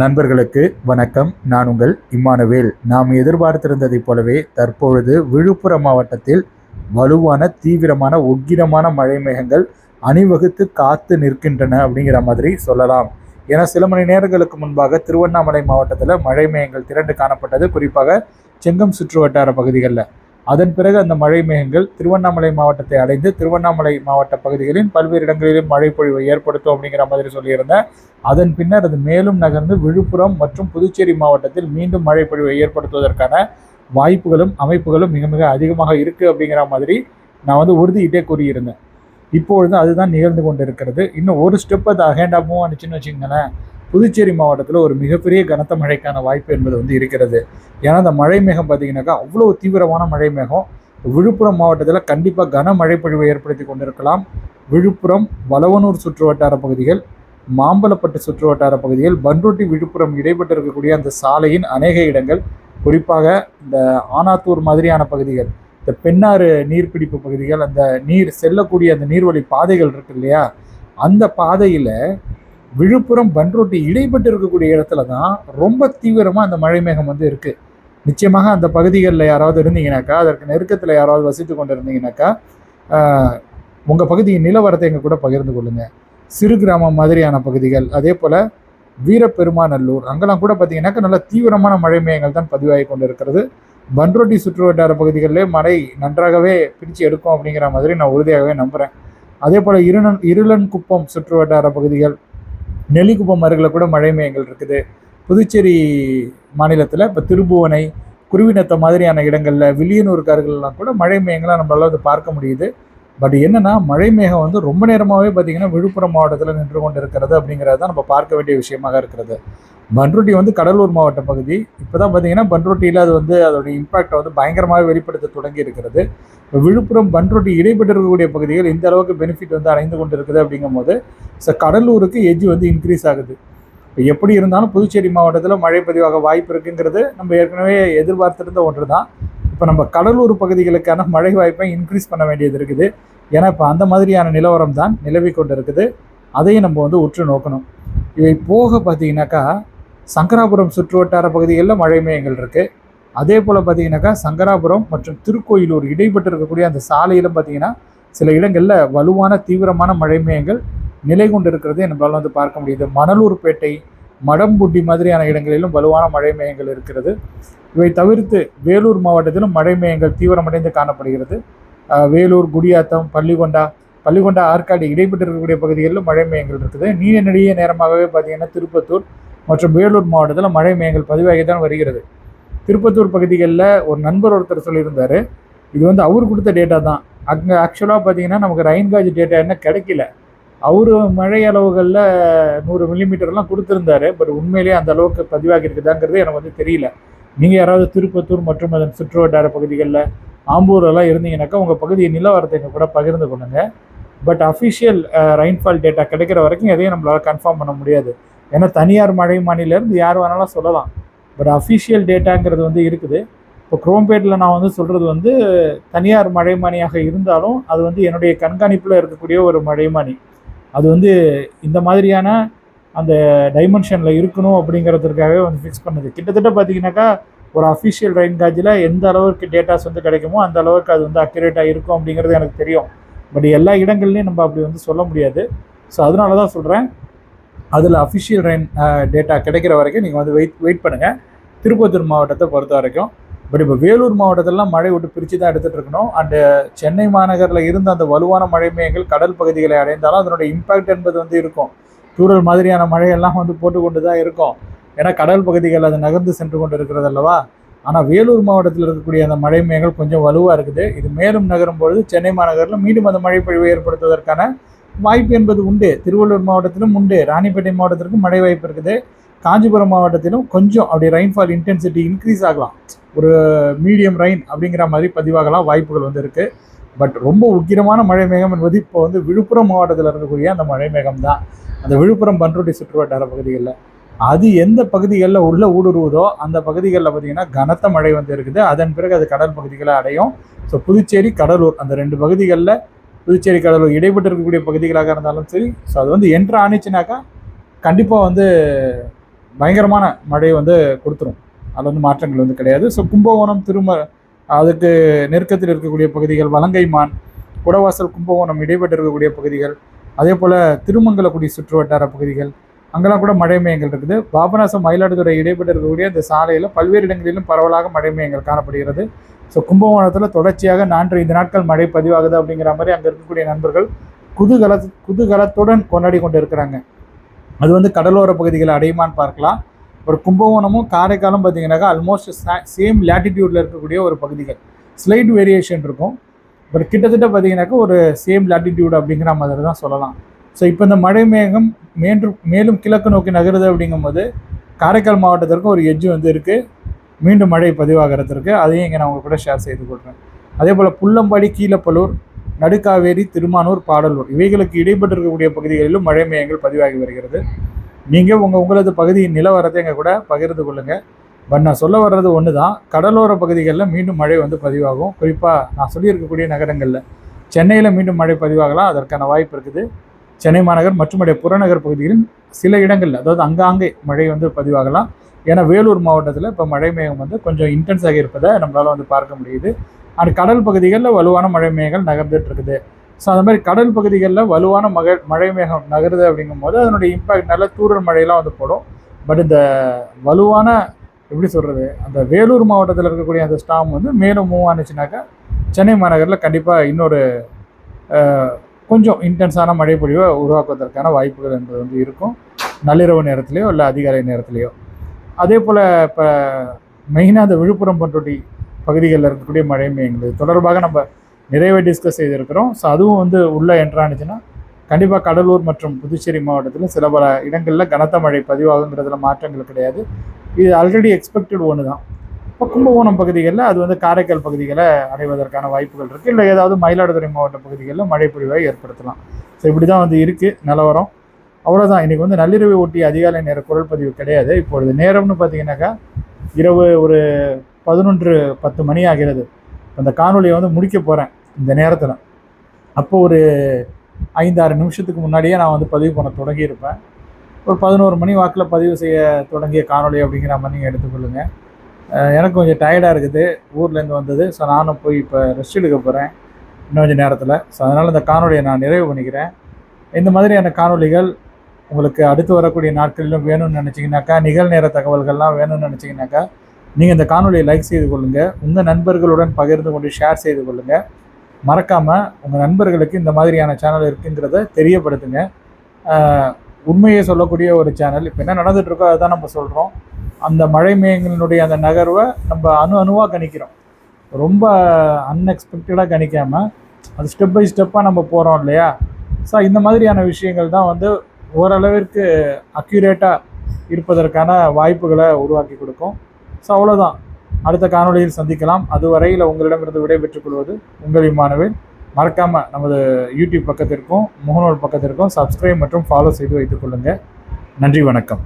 நண்பர்களுக்கு வணக்கம். நான் உங்கள் இம்மானுவேல். நாம் எதிர்பார்த்திருந்ததைப் போலவே தற்பொழுது விழுப்புரம் மாவட்டத்தில் வலுவான தீவிரமான உக்கிரமான மழை மேகங்கள் அணிவகுத்து காத்து நிற்கின்றன அப்படிங்கிற மாதிரி சொல்லலாம். ஏன்னா சில மணி நேரங்களுக்கு முன்பாக திருவண்ணாமலை மாவட்டத்தில் மழை மேகங்கள் திரண்டு காணப்பட்டது. குறிப்பாக செங்கம் சுற்று வட்டார பகுதிகளில். அதன் பிறகு அந்த மழை மேகங்கள் திருவண்ணாமலை மாவட்டத்தை அடைந்து திருவண்ணாமலை மாவட்ட பகுதிகளின் பல்வேறு இடங்களிலும் மழை பொழிவை ஏற்படுத்தும் அப்படிங்கிற மாதிரி சொல்லியிருந்தேன். அதன் பின்னர் அது மேலும் நகர்ந்து விழுப்புரம் மற்றும் புதுச்சேரி மாவட்டத்தில் மீண்டும் மழை பொழிவை ஏற்படுத்துவதற்கான வாய்ப்புகளும் அமைப்புகளும் மிக மிக அதிகமாக இருக்குது அப்படிங்கிற மாதிரி நான் வந்து உறுதியிட்டே கூறியிருந்தேன். இப்பொழுது அதுதான் நிகழ்ந்து கொண்டு இருக்கிறது இன்னும் ஒரு ஸ்டெப் அது அகேண்டா மூவ் ஆனிச்சுன்னு புதுச்சேரி மாவட்டத்தில் ஒரு மிகப்பெரிய கனத்த மழைக்கான வாய்ப்பு என்பது வந்து இருக்கிறது. ஏன்னா அந்த மழை மேகம் பார்த்தீங்கன்னாக்கா அவ்வளோ தீவிரமான மழை மேகம் விழுப்புரம் மாவட்டத்தில் கண்டிப்பாக கனமழை பொழிவை ஏற்படுத்தி கொண்டிருக்கலாம். விழுப்புரம் வளவனூர் சுற்று வட்டார பகுதிகள் மாம்பலப்பட்டு சுற்று வட்டார பகுதிகள் பன்ருட்டி விழுப்புரம் இடைப்பட்டு இருக்கக்கூடிய அந்த சாலையின் அநேக இடங்கள் குறிப்பாக இந்த ஆனாத்தூர் மாதிரியான பகுதிகள் இந்த பெண்ணாறு நீர்பிடிப்பு பகுதிகள் அந்த நீர் செல்லக்கூடிய அந்த நீர்வழி பாதைகள் இருக்கு இல்லையா? அந்த பாதையில் விழுப்புரம் பன்ருட்டி இடைப்பட்டு இருக்கக்கூடிய இடத்துல தான் ரொம்ப தீவிரமாக அந்த மழை மேகம் வந்து இருக்குது நிச்சயமாக அந்த பகுதிகளில் யாராவது இருந்தீங்கனாக்கா அதற்கு நெருக்கத்தில் யாராவது வசித்து கொண்டு இருந்தீங்கனாக்கா உங்கள் பகுதியின் நிலவரத்தை எங்கள் கூட பகிர்ந்து கொள்ளுங்கள் சிறு கிராமம் மாதிரியான பகுதிகள் அதே போல் வீரப்பெருமாநல்லூர் அங்கெல்லாம் கூட பார்த்தீங்கன்னாக்கா நல்ல தீவிரமான மழை மேகங்கள் தான் பதிவாகி கொண்டு இருக்கிறது பன்ரோட்டி சுற்று வட்டார பகுதிகளிலே மழை நன்றாகவே பிரித்து எடுக்கும் அப்படிங்கிற மாதிரி நான் உறுதியாகவே நம்புகிறேன் அதே போல் இருளன் இருளன் குப்பம் சுற்று வட்டார பகுதிகள் நெல்லிக்குப்பம் அருகில் கூட மழை மையங்கள் இருக்குது. புதுச்சேரி மாநிலத்தில் இப்போ திருபுவனை குருவினத்தை மாதிரியான இடங்களில் வில்லியனூருக்கு அருகிலெலாம் கூட மழை மேகங்களாக நம்மளால் வந்து பார்க்க முடியுது. பட் என்னென்னா மழை மேகம் வந்து ரொம்ப நேரமாகவே பார்த்திங்கன்னா விழுப்புரம் மாவட்டத்தில் நின்று கொண்டு இருக்கிறது அப்படிங்கிறது தான் நம்ம பார்க்க வேண்டிய விஷயமாக இருக்கிறது. பன்ருட்டி வந்து கடலூர் மாவட்ட பகுதி. இப்போ தான் பார்த்தீங்கன்னா பன்ருட்டியில் அது வந்து அதோடைய இம்பாக்டை வந்து பயங்கரமாக வெளிப்படுத்த தொடங்கி இருக்கிறது. இப்போ விழுப்புரம் பன்ருட்டி இடைப்பட்டு இருக்கக்கூடிய பகுதிகள் இந்த அளவுக்கு பெனிஃபிட் வந்து அடைந்து கொண்டு இருக்குது அப்படிங்கும்போது ஸோ கடலூருக்கு எஜ்ஜு வந்து இன்க்ரீஸ் ஆகுது. இப்போ எப்படி இருந்தாலும் புதுச்சேரி மாவட்டத்தில் மழை பதிவாக வாய்ப்பு இருக்குங்கிறது நம்ம ஏற்கனவே எதிர்பார்த்திருந்த ஒன்று தான் இப்போ நம்ம கடலூர் பகுதிகளுக்கான மழை வாய்ப்பை இன்க்ரீஸ் பண்ண வேண்டியது இருக்குது. ஏன்னா இப்போ அந்த மாதிரியான நிலவரம் தான் நிலவி கொண்டு இருக்குது அதையும் நம்ம வந்து உற்று நோக்கணும். இவை போக பார்த்தீங்கன்னாக்கா சங்கராபுரம் சுற்றுவட்டார பகுதிகளில் மழை மேயங்கள் இருக்குது அதே போல் பார்த்தீங்கன்னாக்கா சங்கராபுரம் மற்றும் திருக்கோயிலூர் இடைப்பட்டு இருக்கக்கூடிய அந்த சாலையிலும் பார்த்தீங்கன்னா சில இடங்களில் வலுவான தீவிரமான மழை மேயங்கள் நிலை கொண்டு இருக்கிறது நம்மளால் வந்து பார்க்க முடியுது. மணலூர்பேட்டை மடம்புட்டி மாதிரியான இடங்களிலும் வலுவான மழை மேயங்கள் இருக்கிறது. இவை தவிர்த்து வேலூர் மாவட்டத்திலும் மழை மேயங்கள் தீவிரமடைந்து காணப்படுகிறது. வேலூர் குடியாத்தம் பள்ளிகொண்டா பள்ளிகொண்டா ஆற்காடு இடைப்பட்டு இருக்கக்கூடிய பகுதிகளிலும் மழை மேயங்கள் இருக்குது. நீண்ட நெடிய நேரமாகவே பார்த்தீங்கன்னா திருப்பத்தூர் மற்றும் வேலூர் மாவட்டத்தில் மழை மேயங்கள் பதிவாகி தான் வருகிறது. திருப்பத்தூர் பகுதிகளில் ஒரு நண்பர் ஒருத்தர் சொல்லியிருந்தார். இது வந்து அவர் கொடுத்த டேட்டா தான். அங்கே ஆக்சுவலாக பார்த்தீங்கன்னா நமக்கு ரெயின்காஜ் டேட்டா என்ன கிடைக்கல. அவர் மழை அளவுகளில் நூறு மில்லிமீட்டர்லாம் கொடுத்துருந்தாரு. பட் உண்மையிலேயே அந்த அளவுக்கு பதிவாகி இருக்குதாங்கிறது எனக்கு வந்து தெரியல. நீங்கள் யாராவது திருப்பத்தூர் மற்றும் அதன் சுற்றுவட்டார பகுதிகளில் ஆம்பூரெல்லாம் இருந்தீங்கன்னாக்கா உங்கள் பகுதியை நிலவரத்தை எங்கள் கூட பகிர்ந்து கொள்ளுங்க. பட் அஃபிஷியல் ரெயின்ஃபால் டேட்டா கிடைக்கிற வரைக்கும் எதையும் நம்மளால் கன்ஃபார்ம் பண்ண முடியாது. ஏன்னா தனியார் மழை மாநிலேருந்து யார் வேணாலும் சொல்லலாம். பட் அஃபிஷியல் டேட்டாங்கிறது வந்து இருக்குது. இப்போ குரோம்பேட்டில் நான் வந்து சொல்கிறது வந்து தனியார் மழைமானியாக இருந்தாலும் அது வந்து என்னுடைய கண்காணிப்பில் இருக்கக்கூடிய ஒரு மழைமானி அது வந்து இந்த மாதிரியான அந்த டைமென்ஷனில் இருக்கணும் அப்படிங்கிறதுக்காகவே வந்து ஃபிக்ஸ் பண்ணுது. கிட்டத்தட்ட பார்த்தீங்கன்னாக்கா ஒரு அஃபிஷியல் ரெயின் காஜில் எந்த அளவுக்கு டேட்டாஸ் வந்து கிடைக்குமோ அந்த அளவுக்கு அது வந்து அக்யூரேட்டாக இருக்கும் அப்படிங்கிறது எனக்கு தெரியும். பட் எல்லா இடங்கள்லையும் நம்ம அப்படி வந்து சொல்ல முடியாது. ஸோ அதனால தான் சொல்கிறேன் அதில் அஃபிஷியல் ரெயின் டேட்டா கிடைக்கிற வரைக்கும் நீங்கள் வந்து வெயிட் வெயிட் பண்ணுங்கள் திருப்பத்தூர் மாவட்டத்தை பொறுத்த வரைக்கும். பட் இப்போ வேலூர் மாவட்டத்திலலாம் மழை விட்டு பிரித்து தான் எடுத்துகிட்டு இருக்கணும். அண்டு சென்னை மாநகரில் இருந்த அந்த வலுவான மழை மேயங்கள் கடல் பகுதிகளை அடைந்தாலும் அதனுடைய இம்பாக்ட் என்பது வந்து இருக்கும். தூரல் மாதிரியான மழையெல்லாம் வந்து போட்டுக்கொண்டு தான் இருக்கும். ஏன்னா கடல் பகுதிகள் அது நகர்ந்து சென்று கொண்டு இருக்கிறது அல்லவா? ஆனால் வேலூர் மாவட்டத்தில் இருக்கக்கூடிய அந்த மழை மேகங்கள் கொஞ்சம் வலுவாக இருக்குது. இது மேலும் நகரும் பொழுது சென்னை மாநகரில் மீண்டும் அந்த மழைப்பொழிவை ஏற்படுத்துவதற்கான வாய்ப்பு என்பது உண்டு. திருவள்ளூர் மாவட்டத்திலும் உண்டு. ராணிப்பேட்டை மாவட்டத்திற்கும் மழை வாய்ப்பு இருக்குது. காஞ்சிபுரம் மாவட்டத்திலும் கொஞ்சம் அப்படி ரெயின்ஃபால் இன்டென்சிட்டி இன்க்ரீஸ் ஆகலாம். ஒரு மீடியம் ரெயின் அப்படிங்கிற மாதிரி பதிவாகலாம் வாய்ப்புகள் வந்து இருக்குது பட் ரொம்ப உக்கிரமான மழை மேகம் என்பது இப்போ வந்து விழுப்புரம் மாவட்டத்தில் இருக்கக்கூடிய அந்த மழை மேகம் தான். அந்த விழுப்புரம் பன்ருட்டி சுற்றுவட்டார பகுதிகளில். அது எந்த பகுதிகளில் உள்ள ஊடுருவதோ அந்த பகுதிகளில் பார்த்திங்கன்னா கனத்த மழை வந்து இருக்குது. அதன் பிறகு அது கடல் பகுதிகளை அடையும். ஸோ புதுச்சேரி கடலூர் அந்த ரெண்டு பகுதிகளில் புதுச்சேரி கடலூர் இடைப்பட்டு இருக்கக்கூடிய பகுதிகளாக இருந்தாலும் சரி ஸோ அது வந்து என்ட்ரு ஆணிச்சுனாக்கா கண்டிப்பாக வந்து பயங்கரமான மழையை வந்து கொடுத்துரும். அதில் வந்து மாற்றங்கள் வந்து கிடையாது. ஸோ கும்பகோணம் திரும அதுக்கு நெருக்கத்தில் இருக்கக்கூடிய பகுதிகள் வலங்கைமான் குடவாசல் கும்பகோணம் இடைப்பட்டு இருக்கக்கூடிய பகுதிகள் அதே போல் திருமங்கலக்குடி சுற்று வட்டார பகுதிகள் அங்கெல்லாம் கூட மழை மையங்கள் இருக்குது. பாபநாசம் மயிலாடுதுறை இடைப்பட்டு இருக்கக்கூடிய இந்த சாலையில் பல்வேறு இடங்களிலும் பரவலாக மழை மையங்கள் காணப்படுகிறது. ஸோ கும்பகோணத்தில் தொடர்ச்சியாக நான்கு ஐந்து நாட்கள் மழை பதிவாகுது அப்படிங்கிற மாதிரி அங்கே இருக்கக்கூடிய நண்பர்கள் குதூகல குதூகலத்துடன் கொண்டாடி கொண்டு இருக்கிறாங்க அது வந்து கடலோர பகுதிகளை அடையுமான்னு பார்க்கலாம். ஒரு கும்பகோணமும் காரைக்காலும் பார்த்தீங்கன்னாக்கா ஆல்மோஸ்ட் சேம் லேட்டிடியூடில் இருக்கக்கூடிய ஒரு பகுதிகள். ஸ்லைட் வேரியேஷன் இருக்கும். பட் கிட்டத்தட்ட பார்த்தீங்கன்னாக்கா ஒரு சேம் லேட்டிடியூட் அப்படிங்கிற மாதிரி தான் சொல்லலாம். ஸோ இப்போ இந்த மழை மேகம் மேலும் மேலும் கிழக்கு நோக்கி நகருது அப்படிங்கும்போது காரைக்கால் மாவட்டத்திற்கு ஒரு எஜ்ஜு வந்து இருக்குது மீண்டும் மழை பதிவாகிறதுக்கு அதையும் இங்கே நான் உங்கள் கூட ஷேர் செய்து கொள்கிறேன் அதே போல் புள்ளம்பாடி கீழப்பலூர் நடுக்காவேரி திருமானூர் பாடலூர் இவைகளுக்கு இடைப்பட்டு இருக்கக்கூடிய பகுதிகளிலும் மழை மையங்கள் பதிவாகி வருகிறது. நீங்கள் உங்கள் உங்களது பகுதியின் நிலவரத்தை எங்கள் கூட பகிர்ந்து கொள்ளுங்கள் பட் நான் சொல்ல வர்றது ஒன்று தான் கடலோர பகுதிகளில் மீண்டும் மழை வந்து பதிவாகும். குறிப்பாக நான் சொல்லியிருக்கக்கூடிய நகரங்களில் சென்னையில் மீண்டும் மழை பதிவாகலாம். அதற்கான வாய்ப்பு இருக்குது. சென்னை மாநகர் மற்றும் புறநகர் பகுதிகளில் சில இடங்களில் அதாவது அங்காங்கே மழை வந்து பதிவாகலாம். ஏன்னா வேலூர் மாவட்டத்தில் இப்போ மழை மேகம் வந்து கொஞ்சம் இன்டென்ஸாக இருப்பதை நம்மளால் வந்து பார்க்க முடியுது. அண்ட் கடல் பகுதிகளில் வலுவான மழை மேகங்கள் நகர்ந்துட்டு இருக்குது. ஸோ அந்த மாதிரி கடல் பகுதிகளில் வலுவான மக மழை மேகம் நகருது அப்படிங்கும்போது அதனுடைய இம்பாக்ட் நல்ல தூரல் மழையெல்லாம் வந்து போடும். பட் இந்த வலுவான எப்படி சொல்கிறது அந்த வேலூர் மாவட்டத்தில் இருக்கக்கூடிய அந்த ஸ்டாம் வந்து மேலும் மூவ் ஆனிச்சுனாக்கா சென்னை மாநகரில் கண்டிப்பாக இன்னொரு கொஞ்சம் இன்டென்ஸான மழை பொழிவை உருவாக்குவதற்கான வாய்ப்புகள் என்பது வந்து இருக்கும். நள்ளிரவு நேரத்துலையோ இல்லை அதிகாலை நேரத்துலையோ. அதே போல் இப்போ மெயினாக அந்த விழுப்புரம் பண்ருட்டி பகுதிகளில் இருக்கக்கூடிய மழை மையங்கள் தொடர்பாக நம்ம நிறையவே டிஸ்கஸ் செய்திருக்கிறோம். ஸோ அதுவும் வந்து உள்ளே என்ட்ரானுச்சுன்னா கண்டிப்பாக கடலூர் மற்றும் புதுச்சேரி மாவட்டத்தில் சில பல இடங்களில் கனத்த மழை பதிவாகுங்கிறதுல மாற்றங்கள் கிடையாது. இது ஆல்ரெடி எக்ஸ்பெக்டட் ஒன்று தான். இப்போ கும்பகோணம் பகுதிகளில் அது வந்து காரைக்கால் பகுதிகளை அடைவதற்கான வாய்ப்புகள் இருக்குது இல்லை ஏதாவது மயிலாடுதுறை மாவட்ட பகுதிகளில் மழை பொழிவை ஏற்படுத்தலாம். ஸோ இப்படி தான் வந்து இருக்குது நிலவரம். அவ்வளோதான் இன்றைக்கி வந்து நள்ளிரவை ஒட்டி அதிகாலை நேர குரல் பதிவு கிடையாது. இப்பொழுது நேரம்னு பார்த்தீங்கன்னாக்கா இரவு ஒரு பதினொன்று பத்து மணி ஆகிறது. அந்த காணொலியை வந்து முடிக்க போகிறேன் இந்த நேரத்தில். அப்போ ஒரு ஐந்தாறு நிமிஷத்துக்கு முன்னாடியே நான் வந்து பதிவு பண்ண தொடங்கியிருப்பேன். ஒரு பதினோரு மணி வாக்கில் பதிவு செய்ய தொடங்கிய காணொளி அப்படிங்கிற மாதிரி நீங்கள் எடுத்துக்கொள்ளுங்கள் எனக்கு கொஞ்சம் டயர்டாக இருக்குது. ஊர்லேருந்து வந்தது. ஸோ நானும் போய் இப்போ ரெஸ்ட் எடுக்க போகிறேன் இன்னும் கொஞ்சம் நேரத்தில். ஸோ அதனால் இந்த காணொலியை நான் நிறைவு பண்ணிக்கிறேன். இந்த மாதிரியான காணொளிகள் உங்களுக்கு அடுத்து வரக்கூடிய நாட்களிலும் வேணும்னு நினச்சிங்கனாக்கா நிகழ்நேர தகவல்கள்லாம் வேணும்னு நினச்சிங்கனாக்கா நீங்கள் இந்த காணொலியை லைக் செய்து கொள்ளுங்கள் உங்கள் நண்பர்களுடன் பகிர்ந்து கொண்டு ஷேர் செய்து கொள்ளுங்கள் மறக்காமல் உங்கள் நண்பர்களுக்கு இந்த மாதிரியான சேனல் இருக்குங்கிறத தெரியப்படுத்துங்க. உண்மையை சொல்லக்கூடிய ஒரு சேனல் இப்போ என்ன நடந்துகிட்ருக்கோ இருக்கோ அதுதான் நம்ம சொல்கிறோம் அந்த மழை மேகங்களினுடைய அந்த நகர்வை நம்ம அணு அணுவாக கணிக்கிறோம். ரொம்ப அன்எக்ஸ்பெக்டடாக கணிக்காமல் அது ஸ்டெப் பை ஸ்டெப்பாக நம்ம போகிறோம் இல்லையா? ஸோ இந்த மாதிரியான விஷயங்கள் தான் வந்து ஓரளவிற்கு அக்யூரேட்டாக இருப்பதற்கான வாய்ப்புகளை உருவாக்கி கொடுக்கும். ஸோ அவ்வளோதான் அடுத்த காணொலியில் சந்திக்கலாம். அதுவரையில் உங்களிடமிருந்து விடைபெற்றுக் கொள்வது உங்கள் இம்மானுவேல். மறக்காமல் நமது யூடியூப் பக்கத்திற்கும் முகநூல் பக்கத்திற்கும் சப்ஸ்கிரைப் மற்றும் ஃபாலோ செய்து வைத்துக் கொள்ளுங்கள் நன்றி வணக்கம்.